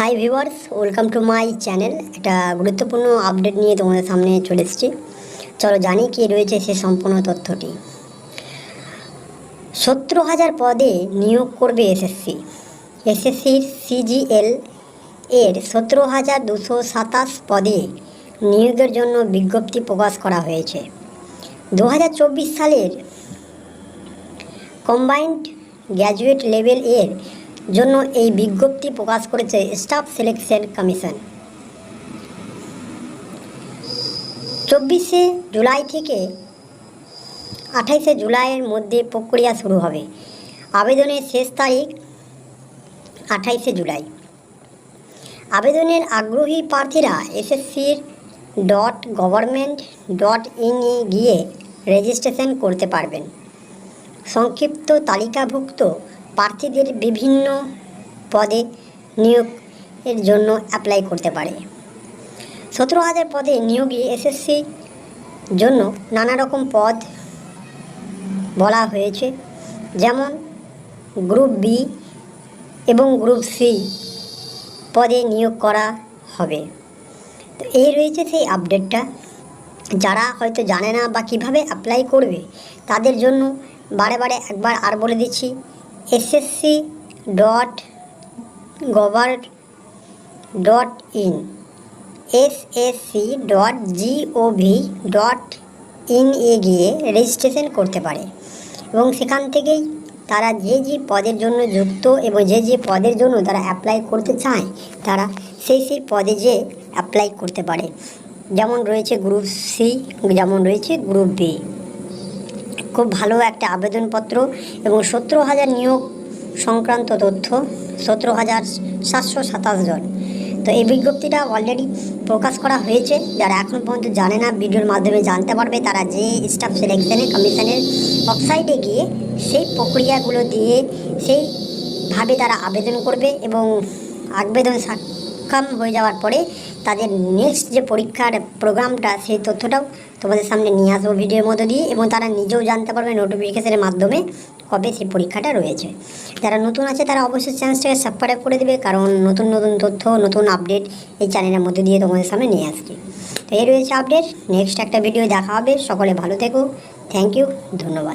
Hi viewers welcome to my channel একটা গুরুত্বপূর্ণ update নিয়ে তোমাদের সামনে চলে এসেছি। চলো জানি কি রয়েছে সে সম্পূর্ণ তথ্যটি। সত্তর হাজার পদে নিয়োগ করবে এসএসসি এসএসসির সিজিএল এর সতেরো হাজার দুশো সাতাশ পদে নিয়োগের জন্য বিজ্ঞপ্তি প্রকাশ করা হয়েছে। দু হাজার চব্বিশ সালের কম্বাইন্ড গ্র্যাজুয়েট লেভেল এর জন্য এই বিজ্ঞপ্তি প্রকাশ করেছে স্টাফ সিলেকশন কমিশন। চব্বিশে জুলাই থেকে আঠাইশে জুলাইয়ের মধ্যে প্রক্রিয়া শুরু হবে। আবেদনের শেষ তারিখ আঠাইশে জুলাই। আবেদনের আগ্রহী প্রার্থীরা এসএসসির ডট গভর্নমেন্ট ডট ইনে গিয়ে রেজিস্ট্রেশন করতে পারবেন। সংক্ষিপ্ত তালিকাভুক্ত প্রার্থীদের বিভিন্ন পদে নিয়োগের জন্য অ্যাপ্লাই করতে পারে। সতেরো হাজার পদে নিয়োগে এসএসসি জন্য নানা রকম পদ বলা হয়েছে, যেমন গ্রুপ বি এবং গ্রুপ সি পদে নিয়োগ করা হবে। তো এই রয়েছে সেই আপডেটটা যারা হয়তো জানে না বা কীভাবে অ্যাপ্লাই করবে, তাদের জন্য বারে বারে একবার আর বলে দিচ্ছি SSC dot gov dot in SSC dot G O V dot in এ গিয়ে রেজিস্ট্রেশন করতে পারে। এবং সেখান থেকেই তারা যে যে পদের জন্য যুক্ত এবং যে যে পদের জন্য তারা অ্যাপ্লাই করতে চায়, তারা সেই সেই পদে যে অ্যাপ্লাই করতে পারে। যেমন রয়েছে গ্রুপ সি যেমন রয়েছে গ্রুপ বি খুব ভালো একটা আবেদনপত্র এবং সতেরো হাজার নিয়োগ সংক্রান্ত তথ্য, সতেরো হাজার সাতশো সাতাশ জন। তো এই বিজ্ঞপ্তিটা অলরেডি প্রকাশ করা হয়েছে। যারা এখন পর্যন্ত জানে না, ভিডিওর মাধ্যমে জানতে পারবে, তারা যে স্টাফ সিলেকশনের কমিশনের ওয়েবসাইটে গিয়ে সেই প্রক্রিয়াগুলো দিয়ে সেইভাবে তারা আবেদন করবে এবং আবেদন সক্ষম হয়ে যাওয়ার পরে তাদের নেক্সট যে পরীক্ষার প্রোগ্রামটা সেই তথ্যটাও তোমাদের সামনে নিয়ে আসব ভিডিওর মধ্যে দিয়ে এবং তারা নিজেও জানতে পারবে নোটিফিকেশনের মাধ্যমে কবে সেই পরীক্ষাটা রয়েছে। যারা নতুন আছে তারা অবশ্যই চ্যানেলটাকে সাবস্ক্রাইব করে দেবে, কারণ নতুন নতুন তথ্য, নতুন আপডেট এই চ্যানেলের মধ্যে দিয়ে তোমাদের সামনে নিয়ে আসছি। তো এই রয়েছে আপডেট নেক্সট একটা ভিডিও দেখা হবে। সকলে ভালো থেকো। থ্যাংক ইউ ধন্যবাদ।